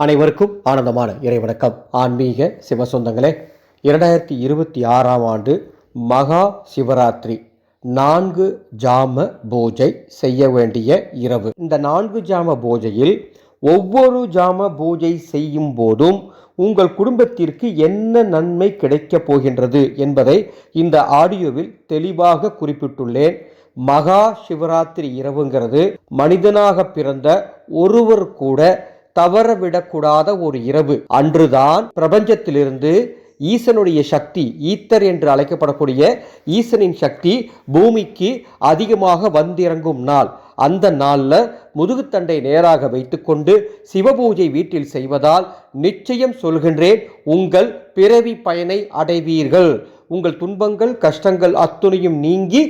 அனைவருக்கும் ஆனந்தமான இறைவணக்கம். ஆன்மீக சிவசொந்தங்களே இரண்டாயிரத்தி இருபத்தி ஆறாம் ஆண்டு மகா சிவராத்திரி நான்கு ஜாம பூஜை செய்ய வேண்டிய இரவு. இந்த நான்கு ஜாம பூஜையில் ஒவ்வொரு ஜாம பூஜை செய்யும் போதும் உங்கள் குடும்பத்திற்கு என்ன நன்மை கிடைக்கப் போகின்றது என்பதை இந்த ஆடியோவில் தெளிவாக குறிப்பிட்டுள்ளேன். மகா சிவராத்திரி இரவுங்கிறது மனிதனாக பிறந்த ஒருவர் கூட தவறவிடக்கூடாத ஒரு இரவு. அன்றுதான் பிரபஞ்சத்திலிருந்து ஈசனுடைய சக்தி ஈத்தர் என்று அழைக்கப்படக்கூடிய ஈசனின் சக்தி பூமிக்கு அதிகமாக வந்திறங்கும் நாள். அந்த நாளில் முதுகுத்தண்டை நேராக வைத்துக்கொண்டு சிவபூஜை வீட்டில் செய்வதால் நிச்சயம் சொல்கின்றேன் உங்கள் பிறவி பயனை அடைவீர்கள். உங்கள் துன்பங்கள் கஷ்டங்கள் அத்துணையும் நீங்கி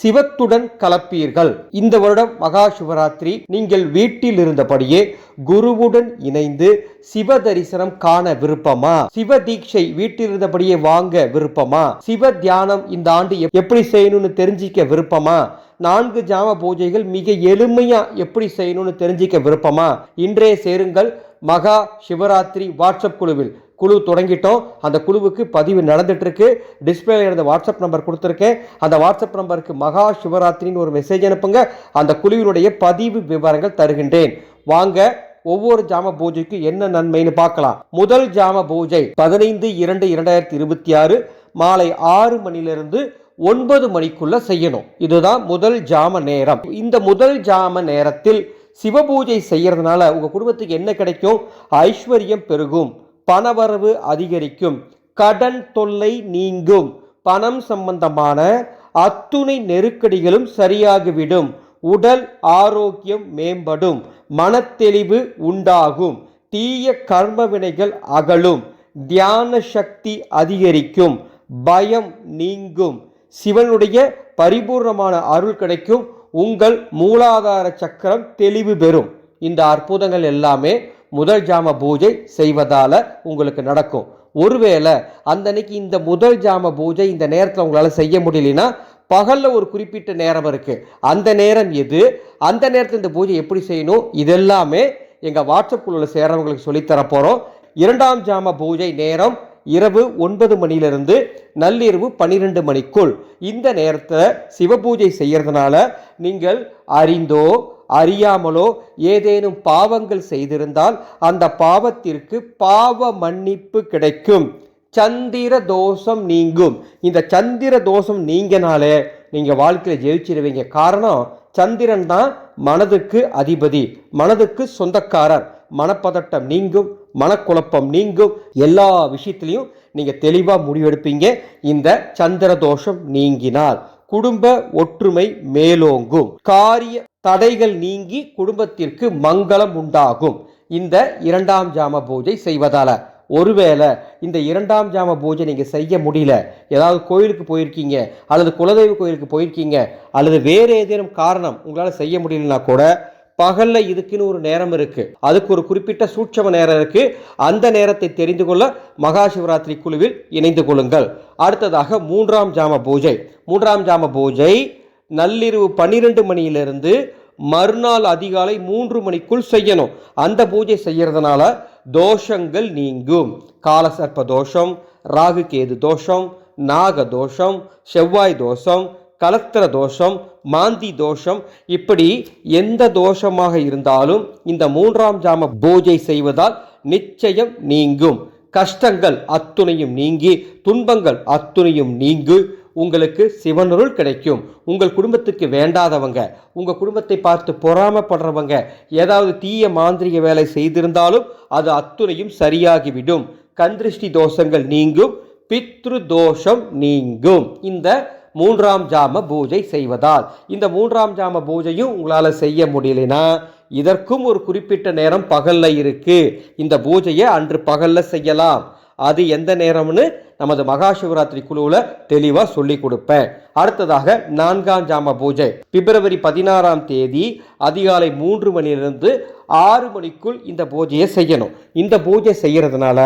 சிவத்துடன் கலப்பீர்கள். இந்த வருடம் மகா சிவராத்திரி. நீங்கள் வீட்டில் இருந்தபடியே குருவுடன் இணைந்து சிவ தரிசனம் காண விருப்பமா? சிவ தீட்சை வீட்டில் இருந்தபடியே வாங்க விருப்பமா? சிவ தியானம் இந்த ஆண்டு எப்படி செய்யணும்னு தெரிஞ்சிக்க விருப்பமா? நான்கு ஜாம பூஜைகள் மிக எளிமையா எப்படி செய்யணும்னு தெரிஞ்சிக்க விருப்பமா? இன்றைய சேருங்கள் மகா சிவராத்திரி வாட்ஸ்அப் குழுவில். குழு தொடங்கிட்டோம். அந்த குழுவுக்கு பதிவு நடந்துகிட்ருக்கு டிஸ்பிளேல இருந்த வாட்ஸ்அப் நம்பர் கொடுத்துருக்கேன். அந்த வாட்ஸ்அப் நம்பருக்கு மகா சிவராத்திரின்னு ஒரு மெசேஜ் அனுப்புங்க. அந்த குழுவினுடைய பதிவு விவரங்கள் தருகின்றேன். வாங்க ஒவ்வொரு ஜாம பூஜைக்கு என்ன நன்மைன்னு பார்க்கலாம். முதல் ஜாம பூஜை பதினைந்து இரண்டு இரண்டாயிரத்தி இருபத்தி ஆறு மாலை ஆறு மணிலிருந்து ஒன்பது மணிக்குள்ள செய்யணும். இதுதான் முதல் ஜாம நேரம். இந்த முதல் ஜாம நேரத்தில் சிவபூஜை செய்யறதுனால உங்க குடும்பத்துக்கு என்ன கிடைக்கும்? ஐஸ்வர்யம் பெருகும். பணவரவு அதிகரிக்கும். கடன் தொல்லை நீங்கும். பணம் சம்பந்தமான அத்துணை நெருக்கடிகளும் சரியாகிவிடும். உடல் ஆரோக்கியம் மேம்படும். மனத்தெளிவு உண்டாகும். தீய கர்ம வினைகள் அகலும். தியான சக்தி அதிகரிக்கும். பயம் நீங்கும். சிவனுடைய பரிபூர்ணமான அருள் கிடைக்கும். உங்கள் மூலாதார சக்கரம் தெளிவு பெறும். இந்த அற்புதங்கள் எல்லாமே முதல் ஜாம பூஜை செய்வதால் உங்களுக்கு நடக்கும். ஒருவேளை அந்த அன்னைக்கு இந்த முதல் ஜாம பூஜை இந்த நேரத்தில் உங்களால் செய்ய முடியலனா பகலில் ஒரு குறிப்பிட்ட நேரம் இருக்குது அந்த நேரம் எது? அந்த நேரத்தில் இந்த பூஜை எப்படி செய்யணும்? இதெல்லாமே எங்கள் வாட்ஸ்அப் குழுவில் சேரவங்களுக்கு சொல்லித்தரப்போகிறோம் இரண்டாம் ஜாம பூஜை நேரம் இரவு ஒன்பது மணியிலிருந்து நள்ளிரவு பன்னிரெண்டு மணிக்குள். இந்த நேரத்தில் சிவபூஜை செய்கிறதுனால நீங்கள் அறிந்தோ அறியாமலோ ஏதேனும் பாவங்கள் செய்திருந்தால் அந்த பாவத்திற்கு பாவ மன்னிப்பு கிடைக்கும். சந்திர தோஷம் நீங்கும். இந்த சந்திர தோஷம் நீங்கினாலே நீங்கள் வாழ்க்கையில் ஜெயிச்சிருவீங்க. காரணம் சந்திரன் தான் மனதுக்கு அதிபதி மனதுக்கு சொந்தக்காரர். மனப்பதட்டம் நீங்கும் மனக்குழப்பம் நீங்கும். எல்லா விஷயத்திலையும் நீங்கள் தெளிவாக முடிவெடுப்பீங்க. இந்த சந்திர தோஷம் நீங்கினால். குடும்ப ஒற்றுமை மேலோங்கும். காரிய தடைகள் நீங்கி குடும்பத்திற்கு மங்களம் உண்டாகும். இந்த இரண்டாம் ஜாம பூஜை செய்வதால. ஒருவேளை இந்த இரண்டாம் ஜாம பூஜை நீங்கள் செய்ய முடியல. ஏதாவது கோயிலுக்கு போயிருக்கீங்க அல்லது குலதெய்வ கோயிலுக்கு போயிருக்கீங்க அல்லது வேறு ஏதேனும் காரணம் உங்களால் செய்ய முடியலனா கூட பகல்ல இதுக்குன்னு ஒரு நேரம் இருக்கு. அதுக்கு ஒரு குறிப்பிட்ட சூட்சம நேரம் இருக்கு. அந்த நேரத்தை தெரிந்து கொள்ள மகா சிவராத்திரி குழுவில் இணைந்து கொள்ளுங்கள். அடுத்ததாக மூன்றாம் ஜாம பூஜை. மூன்றாம் ஜாம பூஜை நள்ளிரவு பன்னிரெண்டு மணியிலிருந்து மறுநாள் அதிகாலை மூன்று மணிக்குள் செய்யணும். அந்த பூஜை செய்யறதுனால தோஷங்கள் நீங்கும். காலசர்ப்ப தோஷம் ராகு கேது தோஷம் நாக தோஷம் செவ்வாய் தோஷம் கலத்திர தோஷம் மாந்தி தோஷம் இப்படி எந்த தோஷமாக இருந்தாலும் இந்த மூன்றாம் ஜாம பூஜை செய்வதால் நிச்சயம் நீங்கும். கஷ்டங்கள் அத்துணையும் நீங்கி துன்பங்கள் அத்துணையும் நீங்கு. உங்களுக்கு சிவனருள் கிடைக்கும். உங்கள் குடும்பத்துக்கு வேண்டாதவங்க உங்கள் குடும்பத்தை பார்த்து பொறாமப்படுறவங்க ஏதாவது தீய மாந்திரிக வேலை செய்திருந்தாலும் அது அத்துணையும் சரியாகிவிடும். கந்திருஷ்டி தோஷங்கள் நீங்கும் பித்ரு தோஷம் நீங்கும். இந்த மூன்றாம் ஜாம பூஜை செய்வதால். இந்த மூன்றாம் ஜாம பூஜையும் உங்களால் செய்ய முடியலனா இதற்கும் ஒரு குறிப்பிட்ட நேரம் பகலில் இருக்குது இந்த பூஜையை அன்று பகலில் செய்யலாம். அது எந்த நேரம்னு நமது மகா சிவராத்திரி குழுவில் தெளிவாக சொல்லி கொடுப்பேன். அடுத்ததாக நான்காம் ஜாம பூஜை. பிப்ரவரி பதினாறாம் தேதி அதிகாலை மூன்று மணிலிருந்து ஆறு மணிக்குள் இந்த பூஜையை செய்யணும். இந்த பூஜை செய்கிறதுனால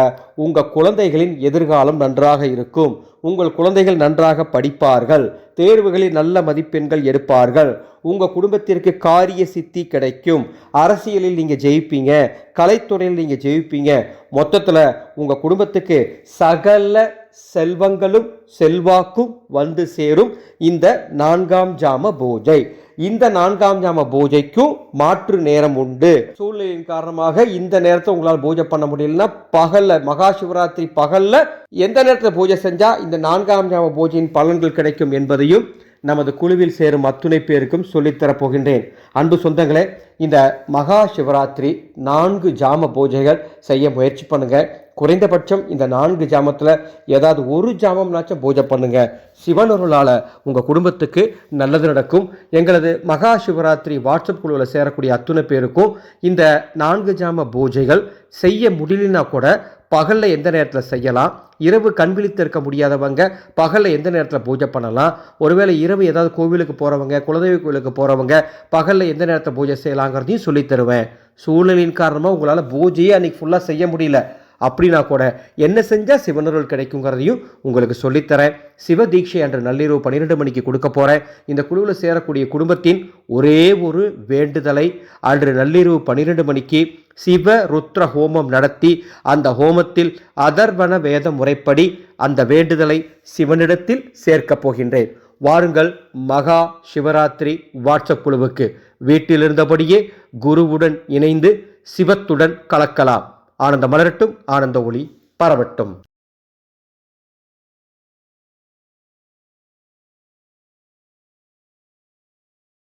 உங்கள் குழந்தைகளின் எதிர்காலம் நன்றாக இருக்கும். உங்கள் குழந்தைகள் நன்றாக படிப்பார்கள். தேர்வுகளில் நல்ல மதிப்பெண்கள் எடுப்பார்கள். உங்கள் குடும்பத்திற்கு காரிய சித்தி கிடைக்கும். அரசியலில் நீங்கள் ஜெயிப்பீங்க. கலைத்துறையில் நீங்கள் ஜெயிப்பீங்க. மொத்தத்தில் உங்கள் குடும்பத்துக்கு சகல செல்வங்களும் செல்வாக்கும் வந்து சேரும் இந்த நான்காம் ஜாம பூஜை. இந்த நான்காம் ஜாம பூஜைக்கும் மாற்று நேரம் உண்டு. சூழ்நிலையின் காரணமாக இந்த நேரத்தை உங்களால் பூஜை பண்ண முடியலன்னா பகல்ல மகா சிவராத்திரி பகல்ல எந்த நேரத்தில் பூஜை செஞ்சா இந்த நான்காம் ஜாம பூஜையின் பலன்கள் கிடைக்கும் என்பதையும் நமது குழுவில் சேரும் அத்துணை பேருக்கும் சொல்லித்தரப் போகின்றேன். அன்பு சொந்தங்களே இந்த மகா சிவராத்திரி நான்கு ஜாம பூஜைகள் செய்ய முயற்சி பண்ணுங்கள் குறைந்தபட்சம் இந்த நான்கு ஜாமத்தில் ஏதாவது ஒரு ஜாமம்னாச்சும் பூஜை பண்ணுங்க. சிவனருளால் உங்கள் குடும்பத்துக்கு நல்லது நடக்கும். எங்களது மகா சிவராத்திரி வாட்ஸ்அப் குழுவில் சேரக்கூடிய அத்துணை பேருக்கும் இந்த நான்கு ஜாம பூஜைகள் செய்ய முடியலனா கூட பகலில் எந்த நேரத்தில் செய்யலாம்? இரவு கண் விழித்து இருக்க முடியாதவங்க பகலில் எந்த நேரத்தில் பூஜை பண்ணலாம்? ஒருவேளை இரவு ஏதாவது கோவிலுக்கு போகிறவங்க குலதெய்வ கோவிலுக்கு போகிறவங்க பகலில் எந்த நேரத்தில் பூஜை செய்யலாங்கிறதையும் சொல்லித்தருவேன் சூழ்நிலையின் காரணமாக உங்களால் பூஜையே அன்றைக்கி ஃபுல்லாக செய்ய முடியல. அப்படின்னா கூட என்ன செஞ்சால் சிவனருள் கிடைக்குங்கிறதையும் உங்களுக்கு சொல்லித்தரேன். சிவ தீட்சை அன்று நள்ளிரவு பன்னிரெண்டு மணிக்கு கொடுக்க போகிறேன் இந்த குழுவில் சேரக்கூடிய குடும்பத்தின் ஒரே ஒரு வேண்டுதலை அன்று நள்ளிரவு பன்னிரெண்டு மணிக்கு சிவ ருத்ர ஹோமம் நடத்தி அந்த ஹோமத்தில் அதர்வன வேத முறைப்படி அந்த வேண்டுதலை சிவனிடத்தில் சேர்க்கப் போகின்றேன். வாருங்கள் மகா சிவராத்திரி வாட்ஸ்அப் குழுவுக்கு. வீட்டில் இருந்தபடியே குருவுடன் இணைந்து சிவத்துடன் கலக்கலாம். ஆனந்த மலரட்டும் ஆனந்த ஒளி பரவட்டும்.